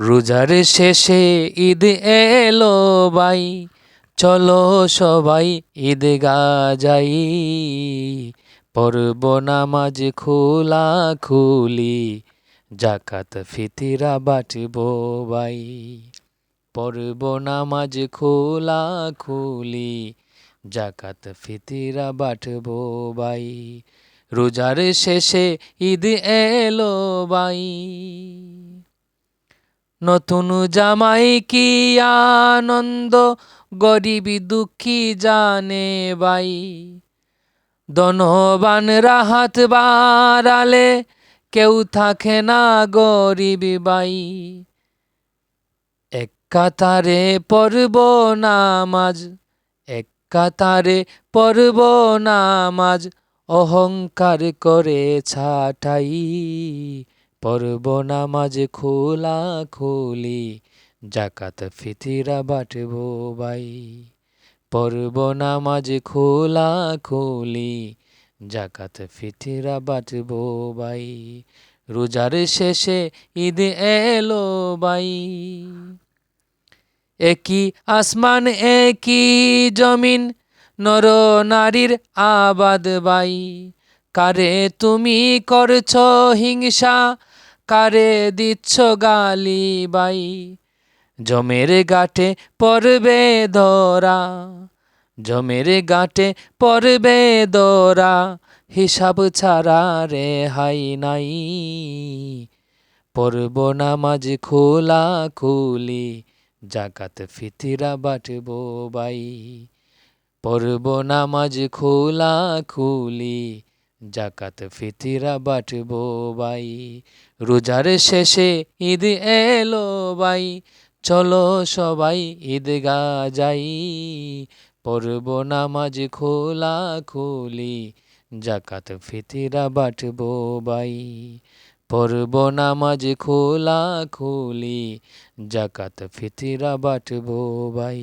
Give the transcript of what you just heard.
রোজার শেষে ঈদ এলো বাই চলো সবাই ঈদ গা যাই। পড়ব নামাজ খোলা খুলি, জাকাত ফিতিরা বাটব বাই পড়ব নামাজ খোলা খুলি, জাকাত ফিতিরা বাটব বাই রোজার শেষে ঈদ এলো বাই নতুন জামাই কি আনন্দ, গরিবি দুঃখী জানে বাই। ধনবান রাহাত বাড়ালে কেউ থাকে না গরিব বাই। এক কাতারে পড়ব নামাজ, এক কাতারে পড়ব নামাজ, অহংকার করে ছাটাই। পড়ব নামাজ খোলা খুলি, জাকাত ফিতিরা বাটব বাই পড়ব নামাজ খোলা খুলি, জাকাত ফিতিরা বাটব বাই রোজার শেষে ঈদ এলো বাই একই আসমান, একই জমিন, নর নারীর আবাদ বাই কারে তুমি করছ হিংসা কারে দিচ্ছ গালি বাই? জমের গাটে পড়বে দরা, জমের গাটে পড়বে দরা, হিসাব ছাড়া রে হাই নাই। পড়ব নামাজ খোলা খুলি, জাকাত ফিতিরা বাটব বাই। পড়ব নামাজ খোলা খুলি জাকাত ফিতিরা বাটব বাই রোজার শেষে ঈদ এলো বাই চলো সবাই ঈদগা যাই। পড়ব নামাজ খোলা খুলি, জাকাত ফিতিরা বাটব বাই পড়ব নামাজ খোলা খুলি, জাকাত ফিতিরা বাটব বাই